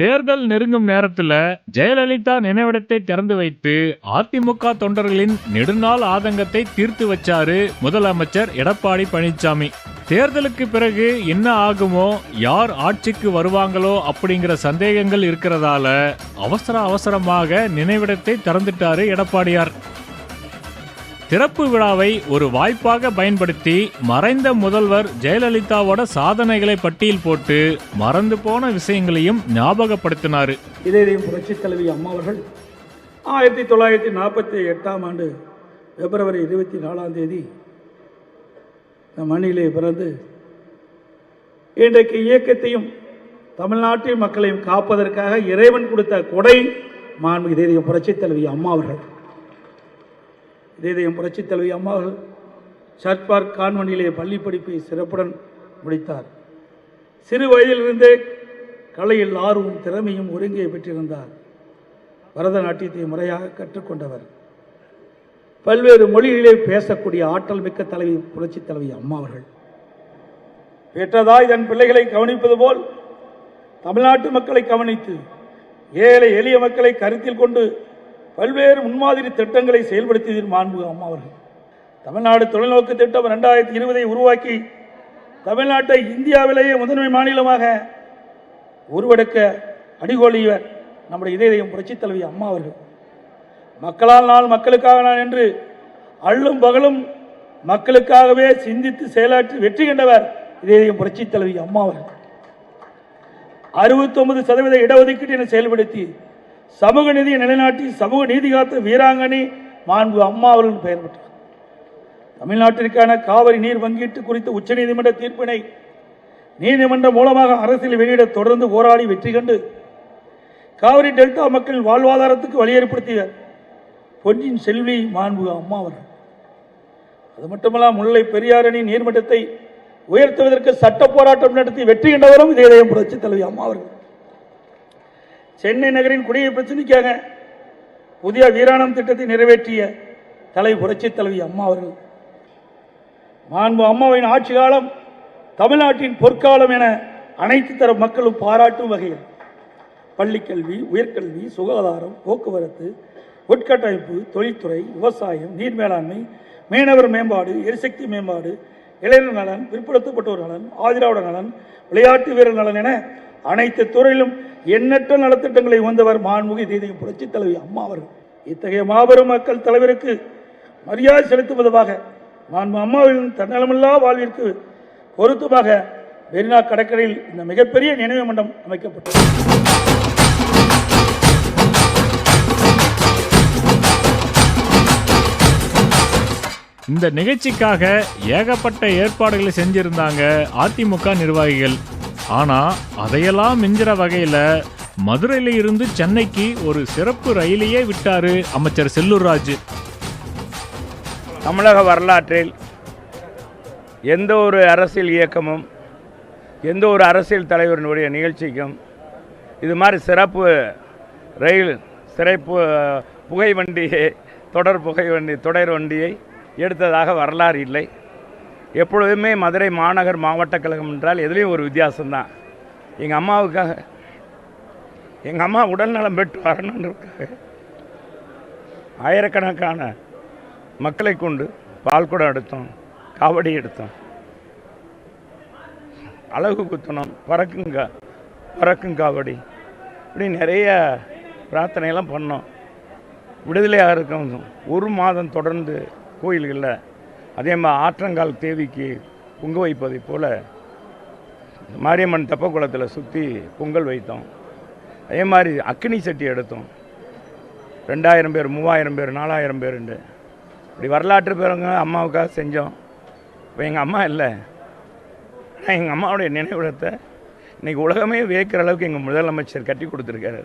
தேர்தல் நெருங்கும் நேரத்துல ஜெயலலிதா நினைவிடத்தை திறந்து வைத்து அதிமுக தொண்டர்களின் நெடுநாள் ஆதங்கத்தை தீர்த்து வச்சாரு முதலமைச்சர் எடப்பாடி பழனிசாமி. தேர்தலுக்கு பிறகு என்ன ஆகுமோ யார் ஆட்சிக்கு வருவாங்களோ அப்படிங்கிற சந்தேகங்கள் இருக்கிறதால அவசர அவசரமாக நினைவிடத்தை திறந்துட்டாரு எடப்பாடியார். திறப்பு விழாவை ஒரு வாய்ப்பாக பயன்படுத்தி மறைந்த முதல்வர் ஜெயலலிதாவோட சாதனைகளை பட்டியல் போட்டு மறந்து போன விஷயங்களையும் ஞாபகப்படுத்தினார். இதயம் புரட்சித் தலைவி அம்மா அவர்கள் ஆயிரத்தி தொள்ளாயிரத்தி நாற்பத்தி எட்டாம் ஆண்டு பிப்ரவரி இருபத்தி நாலாம் தேதி இந்த மண்ணிலே பிறந்து இன்றைக்கு இயக்கத்தையும் தமிழ்நாட்டின் மக்களையும் காப்பதற்காக இறைவன் கொடுத்த கொடை மாண்பு இதயம் புரட்சித் தலைவி அம்மா அவர்கள். இதயம் புரட்சித் தலைவி அம்மாவர்கள் சர்பார்க் சர்ச் பள்ளி படிப்பை சிறப்புடன் முடித்தார். சிறு வயதிலிருந்தே கலையில் ஆர்வம் திறமையும் ஒருங்கே பெற்றிருந்தார். பரதநாட்டியத்தை முறையாக கற்றுக்கொண்டவர். பல்வேறு மொழிகளிலே பேசக்கூடிய ஆற்றல் மிக்க தலைவி புரட்சி தலைவி அம்மா அவர்கள். பெற்றதாய் தன் பிள்ளைகளை கவனிப்பது போல் தமிழ்நாட்டு மக்களை கவனித்து ஏழை எளிய மக்களை கருத்தில் கொண்டு பல்வேறு முன்மாதிரி திட்டங்களை செயல்படுத்தியதில் மாண்பு அம்மா அவர்கள். தமிழ்நாடு தொலைநோக்கு திட்டம் ரெண்டாயிரத்தி இருபதை உருவாக்கி தமிழ்நாட்டை இந்தியாவிலேயே முதன்மை மாநிலமாக உருவெடுக்க அடிகோலியவர் நம்முடைய இதயம் புரட்சித் தலைவி அம்மா அவர்கள். மக்களால் நான் மக்களுக்காக நான் என்று அள்ளும் பகலும் மக்களுக்காகவே சிந்தித்து செயலாற்றி வெற்றி கண்டவர் இதயம் புரட்சித் தலைவி அம்மா அவர்கள். அறுபத்தொன்பது சதவீத இடஒதுக்கீட்டினை செயல்படுத்தி சமூக நீதியை நிலைநாட்டி சமூக நீதி காத்த வீராங்கனை மாண்பு அம்மா அவர்கள் பெயர் பெற்றார். தமிழ்நாட்டிற்கான காவிரி நீர் பங்கீட்டு குறித்த உச்சநீதிமன்ற தீர்ப்பினை நீதிமன்றம் மூலமாக அரசியல் வெளியிட தொடர்ந்து போராடி வெற்றி கண்டு காவிரி டெல்டா மக்கள் வாழ்வாதாரத்துக்கு வழி ஏற்படுத்திய பொன்னின் செல்வி மாண்பு அம்மா அவர்கள். அது மட்டுமல்ல முல்லை பெரியாரணி அணி நீர்மட்டத்தை உயர்த்துவதற்கு சட்ட போராட்டம் நடத்தி வெற்றி கண்டவரும் இதயம் புரட்சி தலைவி அம்மா அவர்கள். சென்னை நகரின் குடியை பிரச்சனைக்காக புதிய வீராணம் திட்டத்தை நிறைவேற்றிய தலை புரட்சி தலைவி அம்மா அவர்கள். மாண்பு அம்மாவின் ஆட்சி காலம் தமிழ்நாட்டின் பொற்காலம் என அனைத்து தர மக்களும் பாராட்டும் வகையில் பள்ளிக்கல்வி உயர்கல்வி சுகாதாரம் போக்குவரத்து உட்கட்டமைப்பு தொழில்துறை விவசாயம் நீர் மேலாண்மை மீனவர் மேம்பாடு எரிசக்தி மேம்பாடு இளைஞர் நலன் பிற்படுத்தப்பட்டோர் நலன் ஆதிராவிட நலன் விளையாட்டு வீரர் நலன் என அனைத்து துறையிலும் எண்ணற்ற நலத்திட்டங்களை வந்தவர் மான்முகி தேதியும் புரட்சி தலைவி அம்மா அவர்கள். இத்தகைய மாபெரும் மக்கள் தலைவருக்கு மரியாதை செலுத்தும் விதமாக மாண்பு அம்மாவின் தன்னலமில்லா வாழ்விற்கு பொருத்தமாக மெரினா கடற்கரையில் இந்த மிகப்பெரிய நினைவு மண்டம் அமைக்கப்பட்டது. இந்த நிகழ்ச்சிக்காக ஏகப்பட்ட ஏற்பாடுகளை செஞ்சிருந்தாங்க அதிமுக நிர்வாகிகள். ஆனா அதையெல்லாம் மிஞ்சிற வகையில மதுரையில இருந்து சென்னைக்கு ஒரு சிறப்பு ரயிலையே விட்டாரு அமைச்சர் செல்லூர் ராஜு தமிழக வரலாற்றில் எந்த ஒரு அரசியல் இயக்கமும் எந்த ஒரு அரசியல் தலைவரினுடைய நிகழ்ச்சிக்கும் இது மாதிரி சிறப்பு ரயில் சிறப்பு புகை வண்டியை தொடர் புகை வண்டி தொடர் வண்டியை எடுத்ததாக வரலாறு இல்லை. எப்பொழுதுமே மதுரை மாநகர் மாவட்ட கழகம் என்றால் எதுலேயும் ஒரு வித்தியாசம்தான். எங்கள் அம்மாவுக்காக எங்கள் அம்மா உடல்நலம் பெற்று வரணுன்றதுக்காக ஆயிரக்கணக்கான மக்களை கொண்டு பால்குடம் எடுத்தோம் காவடி எடுத்தோம். அழகு குத்தணும் பறக்குங்க பறக்கும் காவடி. இப்படி நிறைய பிரார்த்தனையெல்லாம் பண்ணோம். விடுதலையாக இருக்கும் ஒரு மாதம் தொடர்ந்து கோயில்களில் அதே மாதிரி ஆற்றங்கால் தேவிக்கு பொங்க வைப்பதை போல் மாரியம்மன் தெப்பக்குளத்தில் சுற்றி பொங்கல் வைத்தோம். அதே மாதிரி அக்கினி சட்டி எடுத்தோம். ரெண்டாயிரம் பேர் மூவாயிரம் பேர் நாலாயிரம் பேருண்டு இப்படி வரலாற்று பேருங்க அம்மாவுக்காக செஞ்சோம். இப்போ எங்கள் அம்மா இல்லை. ஆனால் எங்கள் அம்மாவுடைய நினைவிடத்தை இன்றைக்கி உலகமே வியக்கிற அளவுக்கு எங்கள் முதலமைச்சர் கட்டி கொடுத்துருக்காரு.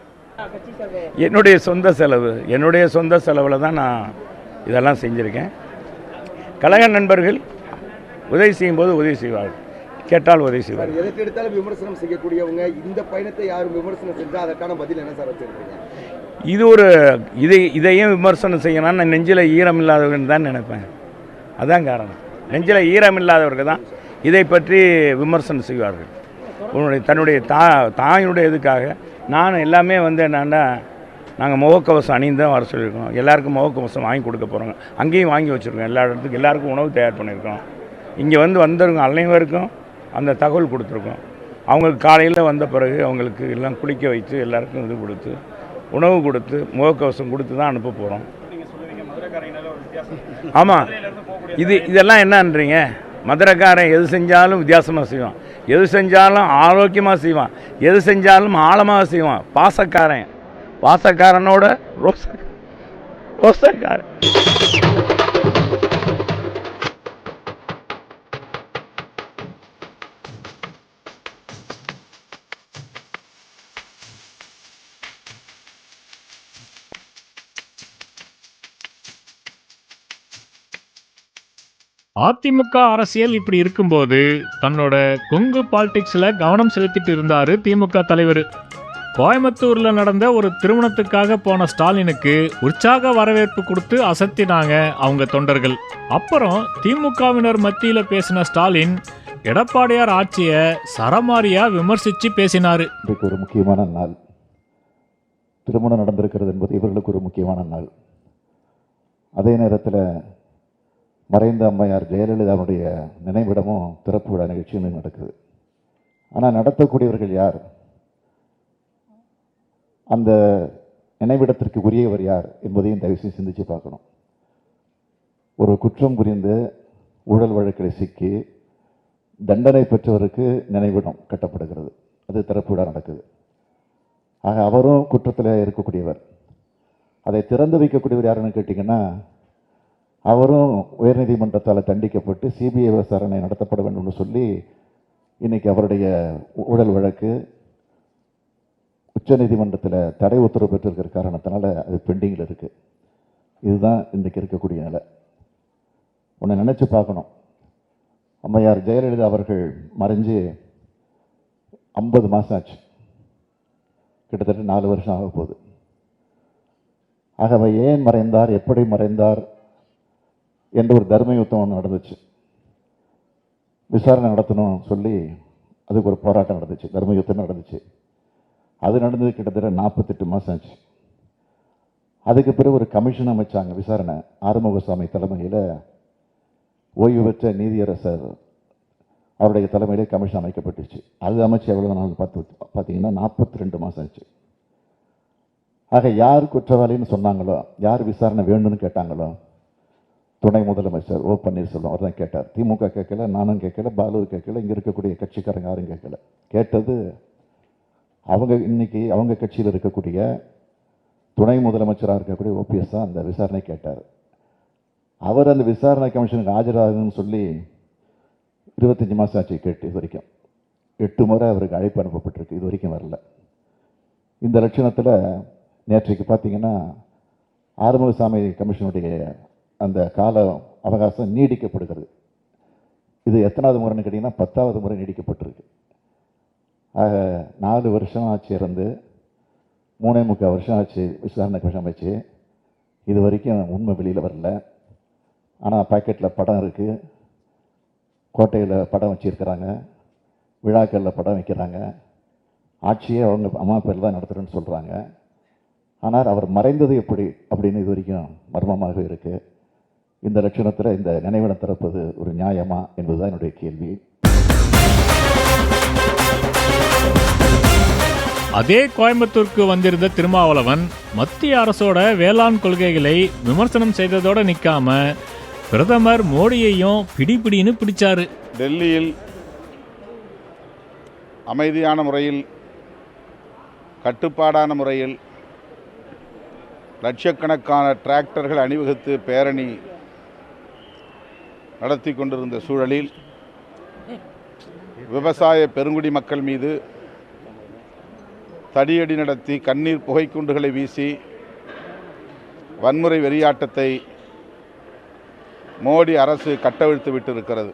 என்னுடைய சொந்த செலவு என்னுடைய சொந்த செலவில் தான் நான் இதெல்லாம் செஞ்சுருக்கேன். கழக நண்பர்கள் உதவி செய்யும்போது உதவி செய்வார்கள். கேட்டால் உதவி செய்வார்கள். சார் எதற்கு எடுத்தாலும் விமர்சனம் செய்யக்கூடியவங்க இந்த பயணத்தை யாரும் விமர்சனம் செஞ்சா அதற்கான பதில் என்ன சார் வச்சிருக்கீங்க? இது ஒரு இதை இதையும் விமர்சனம் செய்யணும்னா நான் நெஞ்சில் ஈரம் இல்லாதவர்கள் தான் நினைப்பேன். அதான் காரணம். நெஞ்சில் ஈரம் இல்லாதவர்கள் தான் இதை பற்றி விமர்சனம் செய்வார்கள். உன்னுடைய தன்னுடைய தா தாயினுடைய இதுக்காக நான் எல்லாமே வந்து என்னென்னா நாங்கள் முகக்கவசம் அணிந்து தான் வர சொல்லியிருக்கோம். எல்லாருக்கும் முகக்கவசம் வாங்கி கொடுக்க போகிறோங்க அங்கேயும் வாங்கி வச்சுருக்கோம். எல்லா இடத்துக்கும் எல்லாருக்கும் உணவு தயார் பண்ணியிருக்கோம். இங்கே வந்து வந்தவங்க அனைவருக்கும் அந்த தகவல் கொடுத்துருக்கோம். அவங்களுக்கு காலையில் வந்த பிறகு அவங்களுக்கு எல்லாம் குளிக்க வைத்து எல்லாருக்கும் இது கொடுத்து உணவு கொடுத்து முகக்கவசம் கொடுத்து தான் அனுப்ப போகிறோம் ஆமாம் இது இதெல்லாம் என்னன்றீங்க? மதுரைக்காரன் எது செஞ்சாலும் வித்தியாசமாக செய்வான். எது செஞ்சாலும் ஆரோக்கியமாக செய்வான். எது செஞ்சாலும் ஆழமாக செய்வான். பாசக்காரன். வாசக்காரனோட ரோச ரோசக்காரன் அதிமுக அரசியல் இப்படி இருக்கும்போது தன்னோட கொங்கு பாலிடிக்ஸில் கவனம் செலுத்திட்டு இருந்தாரு திமுக தலைவர். கோயம்புத்தூர்ல நடந்த ஒரு திருமணத்துக்காக போன ஸ்டாலினுக்கு உற்சாக வரவேற்பு கொடுத்து அசத்தினாங்க அவங்க தொண்டர்கள். அப்புறம் திமுகவினர் மத்தியில பேசின ஸ்டாலின் எடப்பாடியார் ஆட்சியை சரமாரியா விமர்சிச்சு பேசினாரு. இன்றைக்கு ஒரு முக்கியமான நாள். திருமணம் நடந்திருக்கிறது என்பது இவர்களுக்கு ஒரு முக்கியமான நாள். அதே நேரத்தில் மறைந்த அம்மையார் ஜெயலலிதாவுடைய நினைவிடமும் திறப்பு விழா நிகழ்ச்சியும் நடக்குது. ஆனால் நடத்தக்கூடியவர்கள் யார்? அந்த நினைவிடத்திற்கு உரியவர் யார் என்பதையும் தயவுசெய்து சிந்தித்து பார்க்கணும். ஒரு குற்றம் புரிந்து ஊழல் வழக்கில் சிக்கி தண்டனை பெற்றவருக்கு நினைவிடம் கட்டப்படுகிறது. அது திறப்பு நடக்குது. ஆக அவரும் குற்றத்தில் இருக்கக்கூடியவர். அதை திறந்து வைக்கக்கூடியவர் யாருன்னு கேட்டிங்கன்னா அவரும் உயர்நீதிமன்றத்தால் தண்டிக்கப்பட்டு சிபிஐ விசாரணை நடத்தப்பட வேண்டும்னு சொல்லி இன்னைக்கு அவருடைய ஊழல் வழக்கு உச்சநீதிமன்றத்தில் தடை உத்தரவு பெற்றிருக்கிற காரணத்தினால அது பெண்டிங்கில் இருக்குது இதுதான் இன்றைக்கு இருக்கக்கூடிய நிலை. உன்னை நினச்சி பார்க்கணும். அம்மையார் ஜெயலலிதா அவர்கள் மறைஞ்சு ஐம்பது மாதம் ஆச்சு. கிட்டத்தட்ட நாலு வருஷம் ஆக போகுது. ஆகவே ஏன் மறைந்தார் எப்படி மறைந்தார் என்ற ஒரு தர்ம யுத்தம் ஒன்று நடந்துச்சு. விசாரணை நடத்தணும்னு சொல்லி அதுக்கு ஒரு போராட்டம் நடந்துச்சு. தர்ம யுத்தம் நடந்துச்சு. அது நடந்தது கிட்டத்தட்ட நாற்பத்தெட்டு மாதம் ஆச்சு. அதுக்கு பிறகு ஒரு கமிஷன் அமைச்சாங்க விசாரணை. ஆறுமுகசாமி தலைமையில் ஓய்வு பெற்ற நீதியரசர் அவருடைய தலைமையிலே கமிஷன் அமைக்கப்பட்டுச்சு. அது அமைச்சு எவ்வளோ நாள் பார்த்து பார்த்தீங்கன்னா நாற்பத்தி ரெண்டு மாதம் ஆச்சு. ஆக யார் குற்றவாளின்னு சொன்னாங்களோ யார் விசாரணை வேணும்னு கேட்டாங்களோ துணை முதலமைச்சர் ஓ பன்னீர்செல்வம் அவர் தான் கேட்டார். திமுக கேட்கல நானும் கேட்கல பாலு கேட்கல இங்கே இருக்கக்கூடிய கட்சிக்காரங்க யாரும் கேட்கல. கேட்டது அவங்க இன்னைக்கு அவங்க கட்சியில் இருக்கக்கூடிய துணை முதலமைச்சராக இருக்கக்கூடிய ஓபிஎஸ் தான் அந்த விசாரணை கேட்டார். அவர் அந்த விசாரணை கமிஷனுக்கு ஆஜராகுன்னு சொல்லி இருபத்தஞ்சி மாதம் ஆச்சு கேட்டு இது வரைக்கும். எட்டு முறை அவருக்கு அழைப்பு அனுப்பப்பட்டிருக்கு இது வரைக்கும் வரல. இந்த லட்சணத்தில் நேற்றைக்கு பார்த்தீங்கன்னா ஆறுமுகசாமி கமிஷனுடைய அந்த கால அவகாசம் நீடிக்கப்படுகிறது. இது எத்தனாவது முறைன்னு கேட்டிங்கன்னா பத்தாவது முறை நீடிக்கப்பட்டிருக்கு. ஆக நாலு வருஷம் ஆச்சு இருந்து மூணே முக்கால் வருஷம் ஆச்சு விசாரணை கமிஷன் அமைச்சு. இது வரைக்கும் உண்மை வெளியில் வரல. ஆனால் பாக்கெட்டில் படம் இருக்குது கோட்டையில் படம் வச்சுருக்கிறாங்க. விழாக்களில் படம் வைக்கிறாங்க. ஆட்சியே அவங்க அம்மா பேர் தான் நடத்துகிறேன்னு சொல்கிறாங்க ஆனால் அவர் மறைந்தது எப்படி அப்படின்னு இது வரைக்கும் மர்மமாக இருக்குது இந்த லட்சணத்தில் இந்த நினைவிடம் திறப்பது ஒரு நியாயமா என்பதுதான் என்னுடைய கேள்வி. அதே கோயம்புத்தூருக்கு வந்திருந்த திருமாவளவன் மத்திய அரசோட வேளாண் கொள்கைகளை விமர்சனம் செய்ததோட நிற்காம பிரதமர் மோடியையும் பிடிபிடின்னு பிடிச்சாரு. டெல்லியில் அமைதியான முறையில் கட்டுப்பாடான முறையில் லட்சக்கணக்கான டிராக்டர்கள் அணிவகுத்து பேரணி நடத்தி கொண்டிருந்த சூழலில் விவசாய பெருங்குடி மக்கள் மீது தடியடி நடத்தி கண்ணீர் புகைக்குண்டுகளை வீசி வன்முறை வெறியாட்டத்தை மோடி அரசு கட்டவிழ்த்து விட்டிருக்கிறது.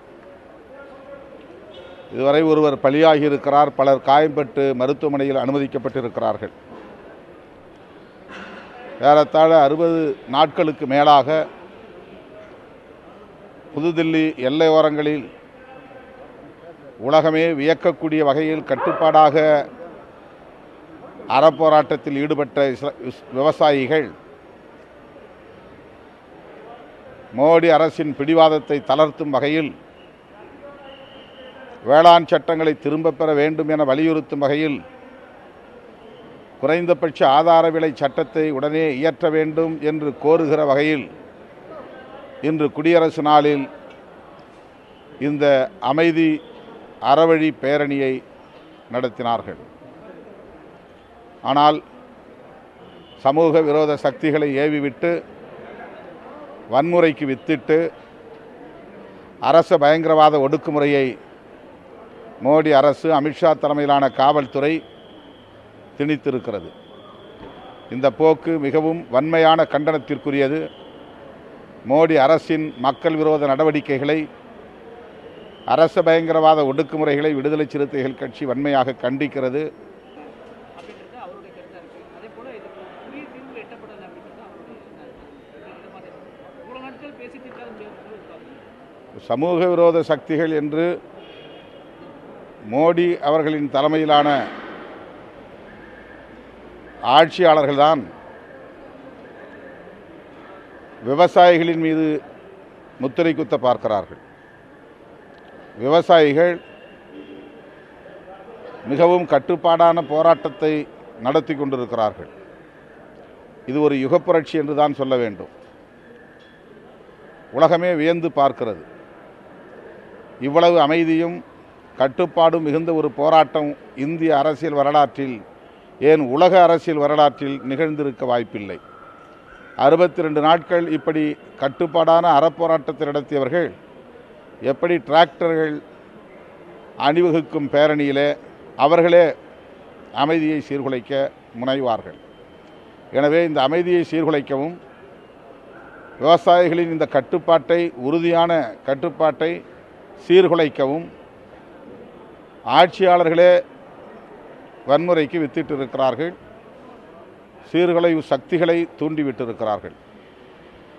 இதுவரை ஒருவர் பலியாகியிருக்கிறார் பலர் காயம்பட்டு மருத்துவமனையில் அனுமதிக்கப்பட்டிருக்கிறார்கள். ஏறத்தாழ அறுபது நாட்களுக்கு மேலாக புதுதில்லி எல்லையோரங்களில் உலகமே வியக்கக்கூடிய வகையில் கட்டுப்பாடாக அறப்போராட்டத்தில் ஈடுபட்ட விவசாயிகள் மோடி அரசின் பிடிவாதத்தை தளர்த்தும் வகையில் வேளாண் சட்டங்களை திரும்பப் பெற வேண்டும் என வலியுறுத்தும் வகையில் குறைந்தபட்ச ஆதார விலை சட்டத்தை உடனே இயற்ற வேண்டும் என்று கோருகிற வகையில் இன்று குடியரசு நாளில் இந்த அமைதி அறவழி பேரணியை நடத்தினார்கள். ஆனால் சமூக விரோத சக்திகளை ஏவிவிட்டு வன்முறைக்கு வித்திட்டு அரச பயங்கரவாத ஒடுக்குமுறையை மோடி அரசு அமித்ஷா தலைமையிலான காவல்துறை திணித்திருக்கிறது. இந்த போக்கு மிகவும் வன்மையான கண்டனத்திற்குரியது. மோடி அரசின் மக்கள் விரோத நடவடிக்கைகளை அரச பயங்கரவாத ஒடுக்குமுறைகளை விடுதலை சிறுத்தைகள் கட்சி வன்மையாக கண்டிக்கிறது அப்படின்றது அவருடைய கருத்தாக இருக்குது அதே போல் இதுக்கு உரிய தீர்வு எட்டப்படலை அப்படின்றது அவருடைய எண்ணம் இருக்கு. இது மாதிரி இவ்வளோ நாட்கள் பேசி தீர்க்காத முடியாது இருக்காது சமூக விரோத சக்திகள் என்று மோடி அவர்களின் தலைமையிலான ஆட்சியாளர்கள்தான் விவசாயிகளின் மீது முத்திரை குத்த பார்க்கிறார்கள். விவசாயிகள் மிகவும் கட்டுப்பாடான போராட்டத்தை நடத்தி கொண்டிருக்கிறார்கள். இது ஒரு யுகப்புரட்சி என்று தான் சொல்ல வேண்டும். உலகமே வியந்து பார்க்கிறது. இவ்வளவு அமைதியும் கட்டுப்பாடும் மிகுந்த ஒரு போராட்டம் இந்திய அரசியல் வரலாற்றில் ஏன் உலக அரசியல் வரலாற்றில் நிகழ்ந்திருக்க வாய்ப்பில்லை. அறுபத்தி ரெண்டு நாட்கள் இப்படி கட்டுப்பாடான அறப்போராட்டத்தை நடத்தியவர்கள் எப்படி டிராக்டர்கள் அணிவகுக்கும் பேரணியிலே அவர்களே அமைதியை சீர்குலைக்க முனைவார்கள். எனவே இந்த அமைதியை சீர்குலைக்கவும் விவசாயிகளின் இந்த கட்டுப்பாட்டை உறுதியான கட்டுப்பாட்டை சீர்குலைக்கவும் ஆட்சியாளர்களே வன்முறைக்கு வித்திட்டிருக்கிறார்கள். சீர்குலை சீர்குலைவு சக்திகளை தூண்டிவிட்டிருக்கிறார்கள்.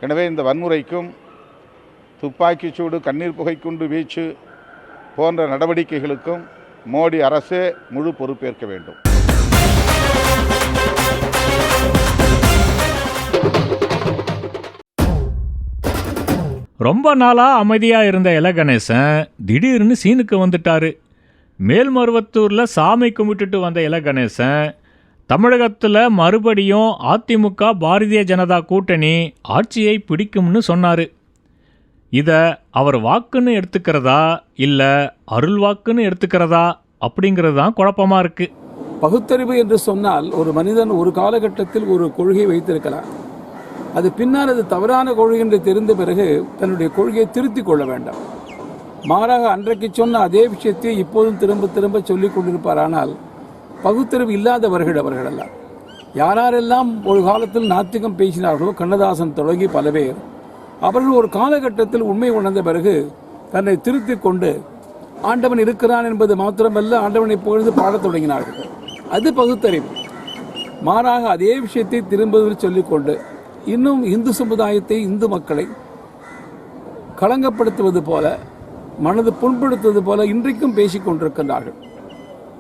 எனவே இந்த வன்முறைக்கும் துப்பாக்கிச் சூடு கண்ணீர் புகைக்குண்டு வீச்சு போன்ற நடவடிக்கைகளுக்கும் மோடி அரசே முழு பொறுப்பேற்க வேண்டும். ரொம்ப நாளாக அமைதியாக இருந்த இல கணேசன் திடீர்னு சீனுக்கு வந்துட்டாரு. மேல்மருவத்தூரில் சாமி கும்பிட்டுட்டு வந்த இல கணேசன் தமிழகத்தில் மறுபடியும் அதிமுக பாரதிய ஜனதா கூட்டணி ஆட்சியை பிடிக்கும்னு சொன்னார். இதை அவர் வாக்குன்னு எடுத்துக்கிறதா இல்லை அருள் வாக்குன்னு எடுத்துக்கிறதா அப்படிங்கிறது தான் குழப்பமாக இருக்குது பகுத்தறிவு என்று சொன்னால் ஒரு மனிதன் ஒரு காலகட்டத்தில் ஒரு கொள்கை வைத்திருக்கலாம். அது பின்னால் அது தவறான கொள்கை என்று தெரிந்த பிறகு தன்னுடைய கொள்கையை திருத்திக் கொள்ள வேண்டாம். மாறாக அன்றைக்கு சொன்ன அதே விஷயத்தை இப்போதும் திரும்ப திரும்ப சொல்லிக் கொண்டிருப்பாரானால் பகுத்தறிவு இல்லாதவர்கள் அவர்கள் யாரெல்லாம் ஒரு காலத்தில் நாத்திகம் பேசினார்களோ கண்ணதாசன் தொடங்கி பல பேர் அவர்கள் ஒரு காலகட்டத்தில் உண்மை உணர்ந்த பிறகு தன்னை திருத்திக் கொண்டு ஆண்டவன் இருக்கிறான் என்பது மாத்திரமல்ல ஆண்டவனை புகழ்ந்து பாடத் தொடங்கினார்கள். அது பகுத்தறிவு. மாறாக அதே விஷயத்தை திரும்ப சொல்லிக்கொண்டு இன்னும் இந்து சமுதாயத்தை இந்து மக்களை களங்கப்படுத்துவது போல மனது புண்படுத்துவது போல இன்றைக்கும் பேசிக் கொண்டிருக்கின்றார்கள்.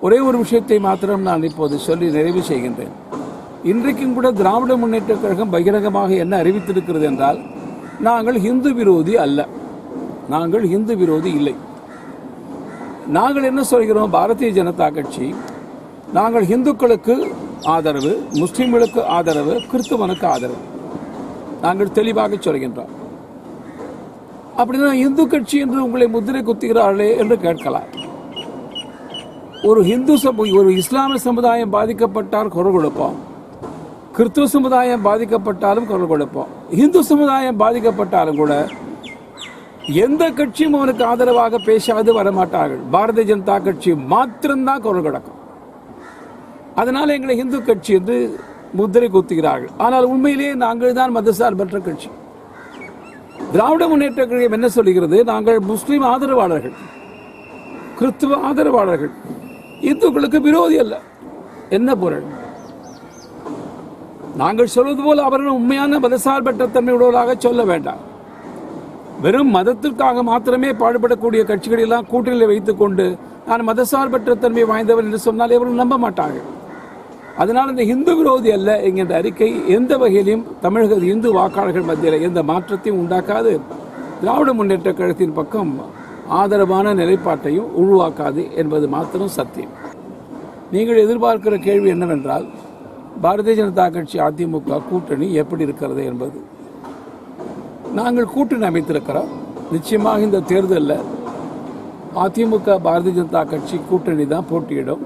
ஒரே ஒரு விஷயத்தை மாத்திரம் நான் இப்போது சொல்லி நிறைவு செய்கின்றேன். இன்றைக்கும் கூட திராவிட முன்னேற்றக் கழகம் பகிரங்கமாக என்ன அறிவித்திருக்கிறது என்றால் நாங்கள் இந்து விரோதி அல்ல. நாங்கள் இந்து விரோதி இல்லை. நாங்கள் என்ன சொல்கிறோம்? பாரதிய ஜனதா கட்சி நாங்கள் இந்துக்களுக்கு ஆதரவு முஸ்லீம்களுக்கு ஆதரவு கிறிஸ்துவனுக்கு ஆதரவு. நாங்கள் தெளிவாக சொல்கின்றோம். அப்படின்னா இந்து கட்சி என்று உங்களை முத்திரை குத்துகிறார்களே என்று கேட்கலாம். ஒரு ஹிந்து சமூக ஒரு இஸ்லாமிய சமுதாயம் பாதிக்கப்பட்டால் குரல் கொடுப்போம். கிறிஸ்துவ சமுதாயம் பாதிக்கப்பட்டாலும் குரல் கொடுப்போம். இந்து சமுதாயம் பாதிக்கப்பட்டாலும் கூட எந்த கட்சியும் அவனுக்கு ஆதரவாக பேசாது வரமாட்டார்கள். பாரதிய ஜனதா கட்சி மாத்திரம்தான் குரல் கொடுக்கும். அதனால் எங்களை இந்து கட்சி என்று முத்திரை குத்துகிறார்கள் ஆனால் உண்மையிலேயே நாங்கள் தான் மதசார்பற்ற கட்சி. திராவிட முன்னேற்ற கழகம் என்ன சொல்லுகிறது நாங்கள் முஸ்லீம் ஆதரவாளர்கள். கிறிஸ்துவ ஆதரவாளர்கள். இந்துக்களுக்கு விரோதி அல்ல. என்ன பொருள்? நாங்கள் சொல்வது போல் அவர்கள் உண்மையான மதசார்பற்ற தன்மையுடையவர்களாக சொல்ல வேண்டாம். வெறும் மதத்திற்காக மாத்திரமே பாடுபடக்கூடிய கட்சிகளெல்லாம் கூட்டணியில் வைத்துக்கொண்டு நான் மதசார்பற்ற தன்மை வாய்ந்தவர் என்று சொன்னால் எவரும் நம்ப மாட்டார்கள். அதனால் இந்த இந்து விரோதி அல்ல என்கின்ற அறிக்கை எந்த வகையிலும் தமிழக இந்து வாக்காளர்கள் மத்தியில் எந்த மாற்றத்தையும் உண்டாக்காது. திராவிட முன்னேற்ற கழகத்தின் பக்கம் ஆதரவான நிலைப்பாட்டையும் உருவாக்காது என்பது மாத்திரம் சத்தியம். நீங்கள் எதிர்பார்க்கிற கேள்வி என்னவென்றால் பாரதிய ஜனதா கட்சி அதிமுக கூட்டணி எப்படி இருக்கிறது என்பது. நாங்கள் கூட்டணி அமைத்திருக்கிறோம். நிச்சயமாக இந்த தேர்தலில் அதிமுக பாரதிய ஜனதா கட்சி கூட்டணி தான் போட்டியிடும்.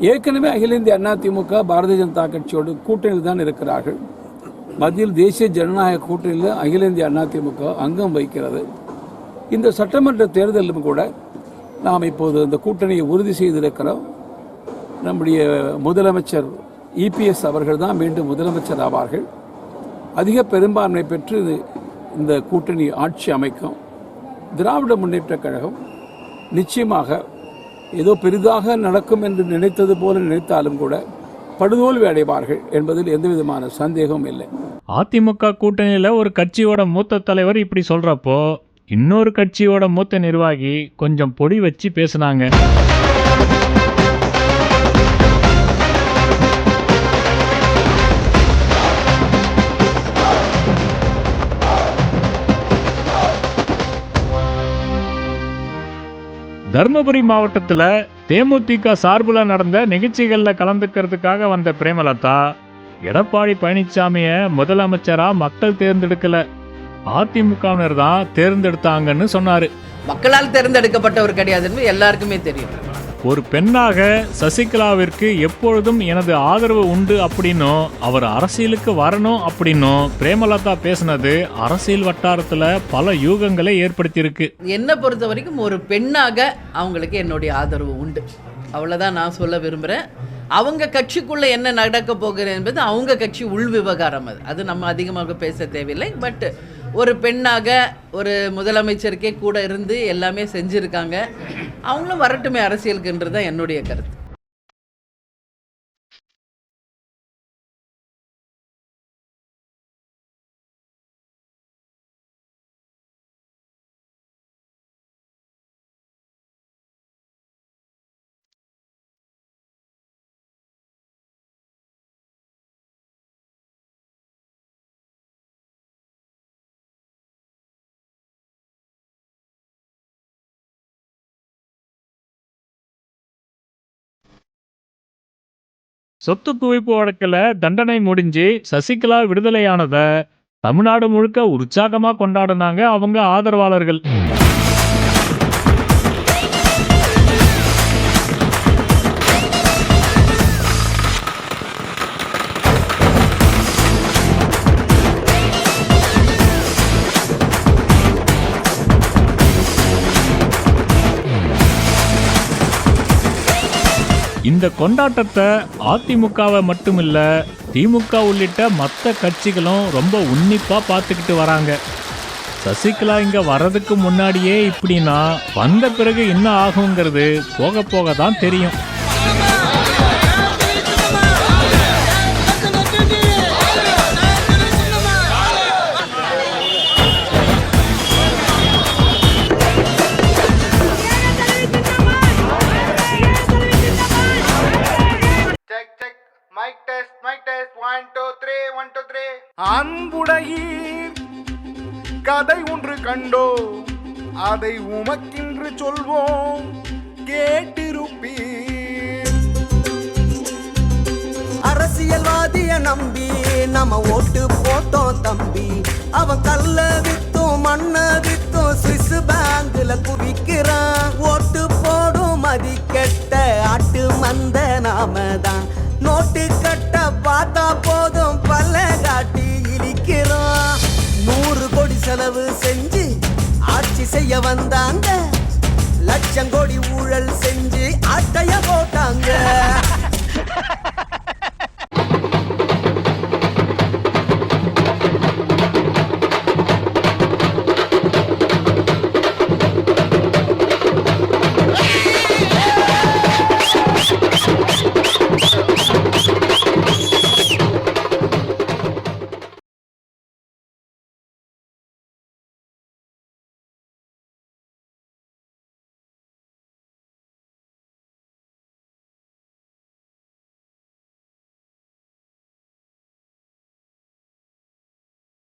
ஏற்கனவே அகில இந்திய அண்ணா திமுக பாரதிய ஜனதா கட்சியோடு கூட்டணியில் தான் இருக்கிறார்கள். மத்தியில் தேசிய ஜனநாயக கூட்டணியில் அகில இந்திய அண்ணா திமுக அங்கம் வைக்கிறது இந்த சட்டமன்ற தேர்தலிலும் கூட நாம் இப்போது இந்த கூட்டணியை உறுதி செய்திருக்கிறோம். நம்முடைய முதலமைச்சர் இபிஎஸ் அவர்கள் தான் மீண்டும் முதலமைச்சர் ஆவார்கள். அதிக பெரும்பான்மை பெற்று இந்த கூட்டணி ஆட்சி அமைக்கும். திராவிட முன்னேற்றக் கழகம் நிச்சயமாக ஏதோ பெரிதாக நடக்கும் என்று நினைத்தது போல நினைத்தாலும் கூட படுதோல்வி அடைவார்கள் என்பதில் எந்த விதமான சந்தேகமும் இல்லை. அதிமுக கூட்டணியில் ஒரு கட்சியோட மூத்த தலைவர் இப்படி சொல்றப்போ இன்னொரு கட்சியோட மூத்த நிர்வாகி கொஞ்சம் பொடி வச்சு பேசுனாங்க. தருமபுரி மாவட்டத்தில் தேமுதிக சார்பில் நடந்த நிகழ்ச்சிகளில் கலந்துக்கிறதுக்காக வந்த பிரேமலதா எடப்பாடி பழனிசாமியை முதலமைச்சராக மக்கள் தேர்ந்தெடுக்கல. அதிமுகவினர் தான் தேர்ந்தெடுத்தாங்கன்னு சொன்னார். மக்களால் தேர்ந்தெடுக்கப்பட்டவர் கிடையாதுன்னு எல்லாருக்குமே தெரியும். ஒரு பெண்ணாக சசிகலாவிற்கு எப்பொழுதும் எனது ஆதரவு உண்டு அப்படின்னும் அவர் அரசியலுக்கு வரணும் அப்படின்னும் பிரேமலதா பேசினது அரசியல் வட்டாரத்துல பல யூகங்களை ஏற்படுத்தியிருக்கு. என்னை பொறுத்த வரைக்கும் ஒரு பெண்ணாக அவங்களுக்கு என்னுடைய ஆதரவு உண்டு. அவ்வளோதான் நான் சொல்ல விரும்புகிறேன் அவங்க கட்சிக்குள்ளே என்ன நடக்க போகிறது என்பது அவங்க கட்சி உள் விவகாரம் அது. அது நம்ம அதிகமாக பேச தேவையில்லை பட் ஒரு பெண்ணாக ஒரு முதலமைச்சருக்கே கூட இருந்து எல்லாமே செஞ்சுருக்காங்க. அவங்களும் வரட்டுமே அரசியலுக்குன்றது தான் என்னுடைய கருத்து. சொத்து குவிப்பு வழக்கில் தண்டனை முடிஞ்சு சசிகலா விடுதலையானதை தமிழ்நாடு முழுக்க உற்சாகமாக கொண்டாடினாங்க அவங்க ஆதரவாளர்கள். இந்த கொண்டாட்டத்தை அதிமுகவை மட்டுமில்ல திமுக உள்ளிட்ட மற்ற கட்சிகளும் ரொம்ப உன்னிப்பாக பார்த்துக்கிட்டு வராங்க. சசிகலா இங்கே வர்றதுக்கு முன்னாடியே இப்படின்னா வந்த பிறகு என்ன ஆகுங்கிறது போக போக தான் தெரியும். One two three one two three அன்புடையீர் கதை ஒன்று கண்டோ அதை உமக்கின்று சொல்வோம் கேட்டிருப்பீர். அரசியல்வாதிய நம்பி நம்ம ஓட்டு போட்டோம் தம்பி. அவன் கல்ல வித்தும் மண்ண வித்தும் சுவிஸ் பேங்க்ல குவிக்கிறான். ஓட்டு போடும் மதி கெட்ட ஆட்டு மந்த நாம தான் நோட்டு கட்ட பார்த்தா போதும் பல்ல காட்டி இழிக்கிறோம் நூறு கோடி செலவு செஞ்சு ஆட்சி செய்ய வந்தாங்க. லட்சம் கோடி ஊழல்